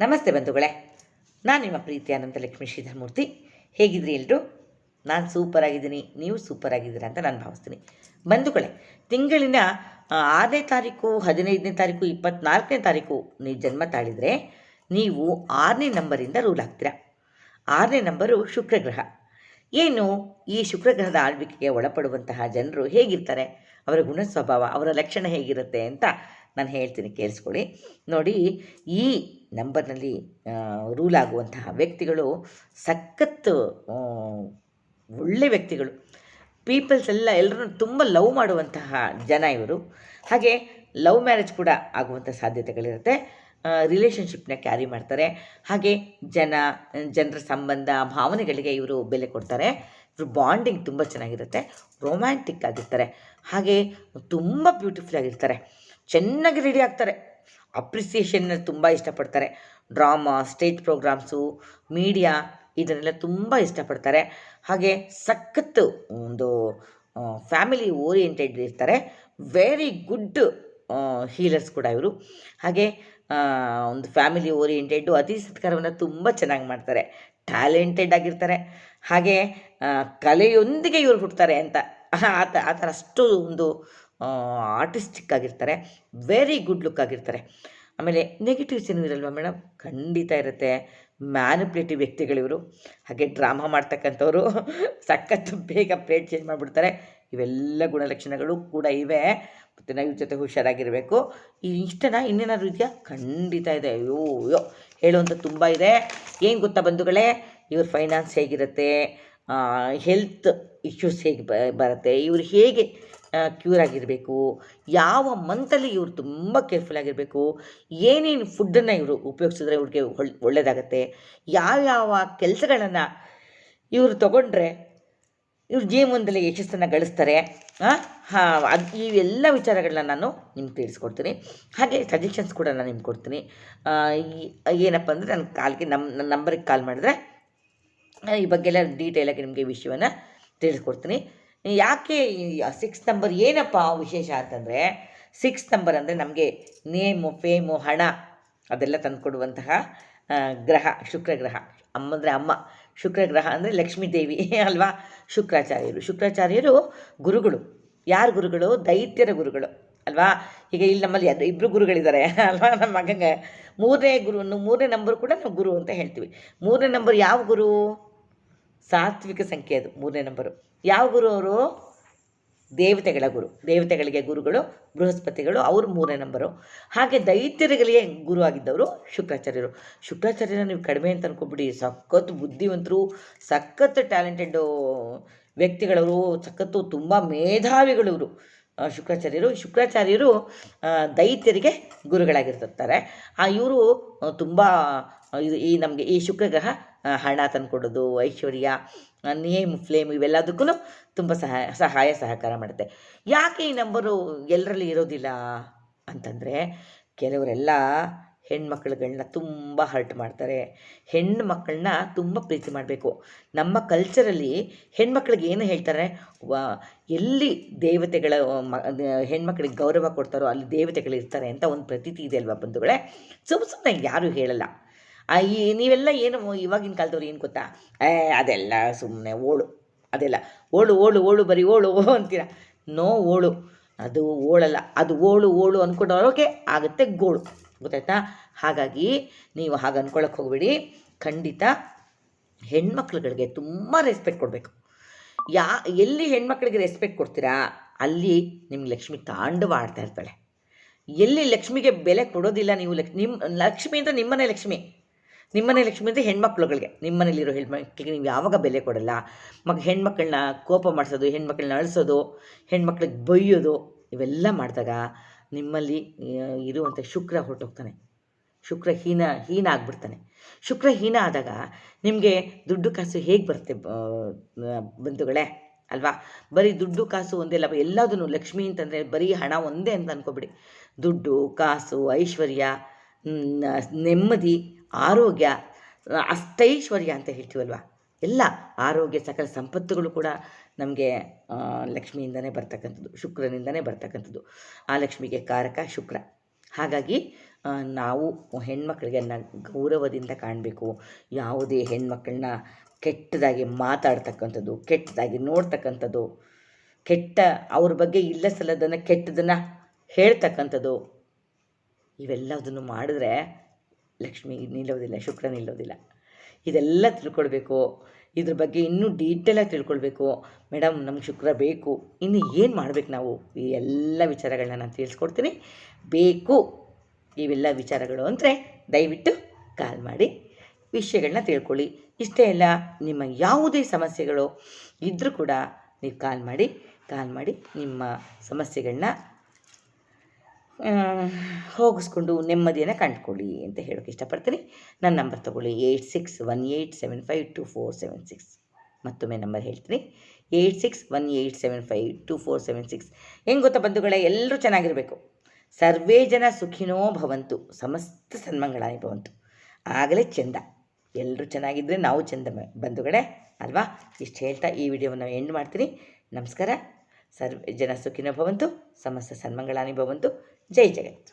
ನಮಸ್ತೆ ಬಂಧುಗಳೇ. ನಾನು ನಿಮ್ಮ ಪ್ರೀತಿ ಅನಂತ ಲಕ್ಷ್ಮೀ ಶ್ರೀಧರಮೂರ್ತಿ. ಹೇಗಿದ್ರಿ ಎಲ್ಲರೂ ನಾನು ಸೂಪರ್ ಆಗಿದ್ದೀನಿ, ನೀವು ಸೂಪರ್ ಆಗಿದ್ದೀರಾ ಅಂತ ನಾನು ಭಾವಿಸ್ತೀನಿ. ಬಂಧುಗಳೇ, ತಿಂಗಳಿನ ಆರನೇ ತಾರೀಕು, ಹದಿನೈದನೇ ತಾರೀಕು, ಇಪ್ಪತ್ನಾಲ್ಕನೇ ತಾರೀಕು ನೀವು ಜನ್ಮ ತಾಳಿದರೆ ನೀವು ಆರನೇ ನಂಬರಿಂದ ರೂಲ್ ಆಗ್ತೀರಾ ಆರನೇ ನಂಬರು ಶುಕ್ರಗ್ರಹ. ಏನು ಈ ಶುಕ್ರಗ್ರಹದ ಆಳ್ವಿಕೆಗೆ ಒಳಪಡುವಂತಹ ಜನರು ಹೇಗಿರ್ತಾರೆ? ಅವರ ಗುಣ ಸ್ವಭಾವ ಅವರ ಲಕ್ಷಣ ಹೇಗಿರುತ್ತೆ ಅಂತ ನಾನು ಹೇಳ್ತೀನಿ, ಕೇಳಿಸ್ಕೊಳ್ಳಿ. ನೋಡಿ, ಈ ನಂಬರ್ನಲ್ಲಿ ರೂಲ್ ಆಗುವಂತಹ ವ್ಯಕ್ತಿಗಳು ಸಖತ್ತು ಒಳ್ಳೆ ವ್ಯಕ್ತಿಗಳು. ಪೀಪಲ್ಸ್ ಎಲ್ಲ ಎಲ್ಲರನ್ನು ತುಂಬ ಲವ್ ಮಾಡುವಂತಹ ಜನ ಇವರು. ಹಾಗೆ ಲವ್ ಮ್ಯಾರೇಜ್ ಕೂಡ ಆಗುವಂಥ ಸಾಧ್ಯತೆಗಳಿರುತ್ತೆ. ರಿಲೇಷನ್ಶಿಪ್ನ ಕ್ಯಾರಿ ಮಾಡ್ತಾರೆ. ಹಾಗೆ ಜನ, ಜನರ ಸಂಬಂಧ, ಭಾವನೆಗಳಿಗೆ ಇವರು ಬೆಲೆ ಕೊಡ್ತಾರೆ. ಇವರು ಬಾಂಡಿಂಗ್ ತುಂಬ ಚೆನ್ನಾಗಿರುತ್ತೆ. ರೊಮ್ಯಾಂಟಿಕ್ ಆಗಿರ್ತಾರೆ. ಹಾಗೆ ತುಂಬ ಬ್ಯೂಟಿಫುಲ್ ಆಗಿರ್ತಾರೆ. ಚೆನ್ನಾಗಿ ರೆಡಿ ಆಗ್ತಾರೆ. ಅಪ್ರಿಸಿಯೇಷನ್ನ ತುಂಬ ಇಷ್ಟಪಡ್ತಾರೆ. ಡ್ರಾಮಾ ಸ್ಟೇಜ್ ಪ್ರೋಗ್ರಾಮ್ಸು ಮೀಡಿಯಾ ಇದನ್ನೆಲ್ಲ ತುಂಬ ಇಷ್ಟಪಡ್ತಾರೆ. ಹಾಗೆ ಸಖತ್ತು ಒಂದು ಫ್ಯಾಮಿಲಿ ಓರಿಯೆಂಟೆಡ್ ಇರ್ತಾರೆ. ವೆರಿ ಗುಡ್ ಹೀಲರ್ಸ್ ಕೂಡ ಇವರು. ಹಾಗೆ ಒಂದು ಫ್ಯಾಮಿಲಿ ಓರಿಯೆಂಟೆಡ್ಡು ಅತಿಥಿ ಸತ್ಕಾರವನ್ನು ತುಂಬ ಚೆನ್ನಾಗಿ ಮಾಡ್ತಾರೆ. ಟ್ಯಾಲೆಂಟೆಡ್ ಆಗಿರ್ತಾರೆ. ಹಾಗೆ ಕಲೆಯೊಂದಿಗೆ ಇವರು ಹುಡ್ತಾರೆ ಅಂತ. ಆ ಆ ಥರ ಅಷ್ಟು ಒಂದು ಆರ್ಟಿಸ್ಟಿಕ್ ಆಗಿರ್ತಾರೆ. ವೆರಿ ಗುಡ್ ಲುಕ್ ಆಗಿರ್ತಾರೆ. ಆಮೇಲೆ ನೆಗೆಟಿವ್ ಏನೂ ಇರಲ್ವಾ ಮೇಡಮ್ ಖಂಡಿತ ಇರುತ್ತೆ. ಮ್ಯಾನುಪ್ಲೇಟಿವ್ ವ್ಯಕ್ತಿಗಳಿವರು ಹಾಗೆ ಡ್ರಾಮಾ ಮಾಡ್ತಕ್ಕಂಥವ್ರು. ಸಖತ್ತು ಬೇಗ ಪ್ಲೇಟ್ ಚೇಂಜ್ ಮಾಡಿಬಿಡ್ತಾರೆ. ಇವೆಲ್ಲ ಗುಣಲಕ್ಷಣಗಳು ಕೂಡ ಇವೆ. ಮತ್ತು ಇವ್ರ ಜೊತೆ ಹುಷಾರಾಗಿರಬೇಕು. ಈ ಇಷ್ಟನ ಇನ್ನೇನಾದ್ರು ಇದೆಯಾ? ಖಂಡಿತ ಇದೆ. ಅಯ್ಯೋ ಅಯ್ಯೋ ಹೇಳುವಂಥ ತುಂಬ ಇದೆ. ಏನು ಗೊತ್ತಾ ಬಂಧುಗಳೇ? ಇವ್ರ ಫೈನಾನ್ಸ್ ಹೇಗಿರುತ್ತೆ? ಹೆಲ್ತ್ ಇಶ್ಯೂಸ್ ಹೇಗೆ ಬರುತ್ತೆ? ಇವ್ರು ಹೇಗೆ ಕ್ಯೂರ್ ಆಗಿರಬೇಕು? ಯಾವ ಮಂತಲ್ಲಿ ಇವರು ತುಂಬ ಕೇರ್ಫುಲ್ ಆಗಿರಬೇಕು? ಏನೇನು ಫುಡ್ಡನ್ನು ಇವರು ಉಪಯೋಗಿಸಿದ್ರೆ ಇವ್ರಿಗೆ ಒಳ್ ಒಳ್ಳೆಯದಾಗತ್ತೆ ಯಾವ್ಯಾವ ಕೆಲಸಗಳನ್ನು ಇವರು ತಗೊಂಡ್ರೆ ಇವ್ರು ಜೀವನದಲ್ಲಿ ಯಶಸ್ಸನ್ನು ಗಳಿಸ್ತಾರೆ. ಹಾಂ, ಅದು ಇವೆಲ್ಲ ವಿಚಾರಗಳನ್ನ ನಾನು ನಿಮ್ಗೆ ತಿಳಿಸ್ಕೊಡ್ತೀನಿ. ಹಾಗೆ ಸಜೆಷನ್ಸ್ ಕೂಡ ನಾನು ನಿಮ್ಗೆ ಕೊಡ್ತೀನಿ. ಏನಪ್ಪ ಅಂದರೆ ನನ್ನ ಕಾಲ್ಗೆ ನಮ್ಮ ನನ್ನ ನಂಬರಿಗೆ ಕಾಲ್ ಮಾಡಿದ್ರೆ ಈ ಬಗ್ಗೆ ಎಲ್ಲ ಡೀಟೇಲಾಗಿ ನಿಮಗೆ ವಿಷಯವನ್ನು ತಿಳಿಸ್ಕೊಡ್ತೀನಿ. ಯಾಕೆ ಸಿಕ್ಸ್ ನಂಬರ್ ಏನಪ್ಪ ವಿಶೇಷ ಅಂತಂದರೆ ಸಿಕ್ಸ್ ನಂಬರ್ ಅಂದರೆ ನಮಗೆ ನೇಮು, ಫೇಮು, ಹಣ ಅದೆಲ್ಲ ತಂದುಕೊಡುವಂತಹ ಗ್ರಹ, ಶುಕ್ರ ಗ್ರಹ. ಅಮ್ಮ ಅಂದರೆ ಅಮ್ಮ. ಶುಕ್ರ ಗ್ರಹ ಅಂದರೆ ಲಕ್ಷ್ಮೀ ದೇವಿ ಅಲ್ವಾ? ಶುಕ್ರಾಚಾರ್ಯರು. ಶುಕ್ರಾಚಾರ್ಯರು ಗುರುಗಳು. ಯಾರು ಗುರುಗಳು? ದೈತ್ಯರ ಗುರುಗಳು. ಅಲ್ವಾ? ಈಗ ಇಲ್ಲಿ ನಮ್ಮಲ್ಲಿ ಅದು ಇಬ್ಬರು ಗುರುಗಳಿದ್ದಾರೆ ಅಲ್ವಾ? ನಮ್ಮ ಮಗಂಗೆ ಮೂರನೇ ಗುರು ಮೂರನೇ ನಂಬರ್ ಕೂಡ ನಾವು ಗುರು ಅಂತ ಹೇಳ್ತೀವಿ. ಮೂರನೇ ನಂಬರ್ ಯಾವ ಗುರು? ಸಾತ್ವಿಕ ಸಂಖ್ಯೆ ಅದು, ಮೂರನೇ ನಂಬರು ಯಾವ ಗುರು ಅವರು? ದೇವತೆಗಳ ಗುರು, ದೇವತೆಗಳಿಗೆ ಗುರುಗಳು, ಬೃಹಸ್ಪತಿಗಳು, ಅವರು ಮೂರನೇ ನಂಬರು. ಹಾಗೆ ದೈತ್ಯರುಗಳಿಗೆ ಗುರು ಆಗಿದ್ದವರು ಶುಕ್ರಾಚಾರ್ಯರು. ಶುಕ್ರಾಚಾರ್ಯರ ನೀವು ಕಡಿಮೆ ಅಂತ ಅನ್ಕೊಬಿಡಿ ಸಖತ್ ಬುದ್ಧಿವಂತರು, ಸಖತ್ ಟ್ಯಾಲೆಂಟೆಡ್ ವ್ಯಕ್ತಿಗಳವರು, ಸಖತ್ತು ತುಂಬ ಮೇಧಾವಿಗಳವರು ಶುಕ್ರಾಚಾರ್ಯರು ಶುಕ್ರಾಚಾರ್ಯರು ದೈತ್ಯರಿಗೆ ಗುರುಗಳಾಗಿರ್ತಾರೆ. ಆ, ಇವರು ತುಂಬ ಇದು ಈ ನಮಗೆ ಈ ಶುಕ್ರಗ್ರಹ ಹಣ ತಂದುಕೊಡೋದು ಐಶ್ವರ್ಯ ನೇಮ್ ಫ್ಲೇಮ್ ಇವೆಲ್ಲದಕ್ಕೂ ತುಂಬ ಸಹಾಯ ಸಹಾಯ ಸಹಕಾರ ಮಾಡುತ್ತೆ. ಯಾಕೆ ಈ ನಂಬರು ಎಲ್ಲರಲ್ಲಿ ಇರೋದಿಲ್ಲ ಅಂತಂದರೆ ಕೆಲವರೆಲ್ಲ ಹೆಣ್ಮಕ್ಳುಗಳನ್ನ ತುಂಬ ಹರ್ಟ್ ಮಾಡ್ತಾರೆ. ಹೆಣ್ಣು ಮಕ್ಕಳನ್ನ ತುಂಬ ಪ್ರೀತಿ ಮಾಡಬೇಕು. ನಮ್ಮ ಕಲ್ಚರಲ್ಲಿ ಹೆಣ್ಮಕ್ಳಿಗೆ ಏನು ಹೇಳ್ತಾರೆ? ವಾ, ಎಲ್ಲಿ ದೇವತೆಗಳ, ಮ, ಹೆಣ್ಮಕ್ಳಿಗೆ ಗೌರವ ಕೊಡ್ತಾರೋ ಅಲ್ಲಿ ದೇವತೆಗಳು ಇರ್ತಾರೆ ಅಂತ ಒಂದು ಪ್ರತೀತಿ ಇದೆ ಅಲ್ವಾ ಬಂಧುಗಳೇ? ಸುಮ್ಮ ಸುಮ್ಮನೆ ಯಾರೂ ಹೇಳಲ್ಲ. ಈ ನೀವೆಲ್ಲ ಏನು ಇವಾಗಿನ ಕಾಲದವ್ರು ಏನು ಗೊತ್ತಾ? ಏ, ಅದೆಲ್ಲ ಸುಮ್ಮನೆ ಓಳು. ಅದೆಲ್ಲ ಓಳು ಓಳು ಓಳು, ಬರೀ ಓಳು ಅಂತೀರ? ನೋ ಓಳು. ಅದು ಓಳಲ್ಲ. ಅದು ಓಳು ಓಳು ಅಂದ್ಕೊಂಡವ್ರಿಗೆ ಆಗುತ್ತೆ ಗೋಳು. ಗೊತ್ತಾಯ್ತಾ? ಹಾಗಾಗಿ ನೀವು ಹಾಗೆ ಅಂದ್ಕೊಳಕ್ಕೆ ಹೋಗ್ಬೇಡಿ. ಖಂಡಿತ ಹೆಣ್ಮಕ್ಳುಗಳಿಗೆ ತುಂಬ ರೆಸ್ಪೆಕ್ಟ್ ಕೊಡಬೇಕು. ಯಾ, ಎಲ್ಲಿ ಹೆಣ್ಮಕ್ಳಿಗೆ ರೆಸ್ಪೆಕ್ಟ್ ಕೊಡ್ತೀರಾ? ಅಲ್ಲಿ ನಿಮ್ಗೆ ಲಕ್ಷ್ಮಿ ತಾಂಡವ ಆಡ್ತಾ ಇರ್ತಾಳೆ. ಎಲ್ಲಿ ಲಕ್ಷ್ಮಿಗೆ ಬೆಲೆ ಕೊಡೋದಿಲ್ಲ ನೀವು, ಲಕ್ ನಿಮ್ಮ ಲಕ್ಷ್ಮಿ ಅಂದರೆ ನಿಮ್ಮನೆ ಲಕ್ಷ್ಮಿ. ನಿಮ್ಮನೆ ಲಕ್ಷ್ಮಿ ಅಂದರೆ ಹೆಣ್ಮಕ್ಳುಗಳಿಗೆ. ನಿಮ್ಮನೇಲಿರೋ ಹೆಣ್ಮಕ್ಳಿಗೆ ನೀವು ಯಾವಾಗ ಬೆಲೆ ಕೊಡಲ್ಲ? ಮಗ ಹೆಣ್ಮಕ್ಳನ್ನ ಕೋಪ ಮಾಡಿಸೋದು, ಹೆಣ್ಮಕ್ಳನ್ನ ಅಳಿಸೋದು, ಹೆಣ್ಮಕ್ಳಿಗೆ ಬೈಯೋದು, ಇವೆಲ್ಲ ಮಾಡಿದಾಗ ನಿಮ್ಮಲ್ಲಿ ಇರುವಂಥ ಶುಕ್ರ ಹೊರಟೋಗ್ತಾನೆ. ಶುಕ್ರ ಹೀನ ಹೀನ ಆಗ್ಬಿಡ್ತಾನೆ. ಶುಕ್ರ ಹೀನ ಆದಾಗ ನಿಮಗೆ ದುಡ್ಡು ಕಾಸು ಹೇಗೆ ಬರುತ್ತೆ ಬಂಧುಗಳೇ? ಅಲ್ವಾ? ಬರೀ ದುಡ್ಡು, ಕಾಸು ಒಂದೇ ಅಲ್ಲ ಎಲ್ಲದೂ ಲಕ್ಷ್ಮಿ ಅಂತಂದರೆ ಬರೀ ಹಣ ಒಂದೇ ಅಂತ ಅನ್ಕೋಬಿಡಿ. ದುಡ್ಡು, ಕಾಸು, ಐಶ್ವರ್ಯ ನೆಮ್ಮದಿ ಆರೋಗ್ಯ ಅಷ್ಟೈಶ್ವರ್ಯ ಅಂತ ಹೇಳ್ತೀವಲ್ವಾ? ಎಲ್ಲ ಆರೋಗ್ಯ, ಸಕಲ ಸಂಪತ್ತುಗಳು ಕೂಡ ನಮಗೆ ಲಕ್ಷ್ಮಿಯಿಂದನೇ ಬರ್ತಕ್ಕಂಥದ್ದು, ಶುಕ್ರನಿಂದನೇ ಬರ್ತಕ್ಕಂಥದ್ದು. ಆ ಲಕ್ಷ್ಮಿಗೆ ಕಾರಕ ಶುಕ್ರ. ಹಾಗಾಗಿ ನಾವು ಹೆಣ್ಮಕ್ಳಿಗೆ ನ, ಗೌರವದಿಂದ ಕಾಣಬೇಕು. ಯಾವುದೇ ಹೆಣ್ಮಕ್ಳನ್ನ ಕೆಟ್ಟದಾಗಿ ಮಾತಾಡ್ತಕ್ಕಂಥದ್ದು, ಕೆಟ್ಟದಾಗಿ ನೋಡ್ತಕ್ಕಂಥದ್ದು, ಕೆಟ್ಟ, ಅವ್ರ ಬಗ್ಗೆ ಇಲ್ಲ ಸಲ್ಲದನ್ನು ಕೆಟ್ಟದನ್ನು ಹೇಳ್ತಕ್ಕಂಥದ್ದು ಇವೆಲ್ಲದನ್ನು ಮಾಡಿದ್ರೆ ಲಕ್ಷ್ಮಿ ನಿಲ್ಲೋದಿಲ್ಲ, ಶುಕ್ರ ನಿಲ್ಲೋದಿಲ್ಲ. ಇದೆಲ್ಲ ತಿಳ್ಕೊಳ್ಬೇಕು. ಇದ್ರ ಬಗ್ಗೆ ಇನ್ನೂ ಡೀಟೇಲಾಗಿ ತಿಳ್ಕೊಳ್ಬೇಕು. ಮೇಡಮ್, ನಮ್ಗೆ ಶುಕ್ರ ಬೇಕು. ಇನ್ನು ಏನು ಮಾಡಬೇಕು ನಾವು? ಈ ಎಲ್ಲ ವಿಚಾರಗಳನ್ನ ನಾನು ತಿಳಿಸ್ಕೊಡ್ತೀನಿ. ಬೇಕು. ಇವೆಲ್ಲ ವಿಚಾರಗಳು ಅಂದರೆ ದಯವಿಟ್ಟು ಕಾಲ್ ಮಾಡಿ ವಿಷಯಗಳನ್ನ ತಿಳ್ಕೊಳ್ಳಿ. ಇಷ್ಟೇ ಅಲ್ಲ, ನಿಮ್ಮ ಯಾವುದೇ ಸಮಸ್ಯೆಗಳು ಇದ್ದರೂ ಕೂಡ ನೀವು ಕಾಲ್ ಮಾಡಿ ಕಾಲ್ ಮಾಡಿ ನಿಮ್ಮ ಸಮಸ್ಯೆಗಳನ್ನ ಹೋಗಿಸ್ಕೊಂಡು ನೆಮ್ಮದಿಯನ್ನು ಕಂಡುಕೊಳ್ಳಿ ಅಂತ ಹೇಳೋಕ್ಕೆ ಇಷ್ಟಪಡ್ತೀನಿ. ನನ್ನ ನಂಬರ್ ತೊಗೊಳ್ಳಿ. Eight six one eight seven five two four seven six. ಮತ್ತೊಮ್ಮೆ ನಂಬರ್ ಹೇಳ್ತೀನಿ. Eight six one eight seven five two four seven six. ಹೆಂಗೆ ಗೊತ್ತಾ ಬಂಧುಗಳೇ? ಎಲ್ಲರೂ ಚೆನ್ನಾಗಿರಬೇಕು. ಸರ್ವೇ ಜನ ಸುಖಿನೋ ಭವಂತು. ಸಮಸ್ತ ಸನ್ಮಂಗಳಾನಿ ಭವಂತು. ಆಗಲೇ ಚೆಂದ. ಎಲ್ಲರೂ ಚೆನ್ನಾಗಿದ್ದರೆ ನಾವು ಚೆಂದ ಬಂಧುಗಳೇ, ಅಲ್ವಾ? ಇಷ್ಟು ಹೇಳ್ತಾ ಈ ವಿಡಿಯೋವನ್ನು ಎಂಡ್ ಮಾಡ್ತೀನಿ. ನಮಸ್ಕಾರ. ಸರ್ವೇ ಜನ ಸುಖಿನೋ ಭವಂತು. ಸಮಸ್ತ ಸನ್ಮಂಗಳಾನಿ ಭವಂತು. जय जगत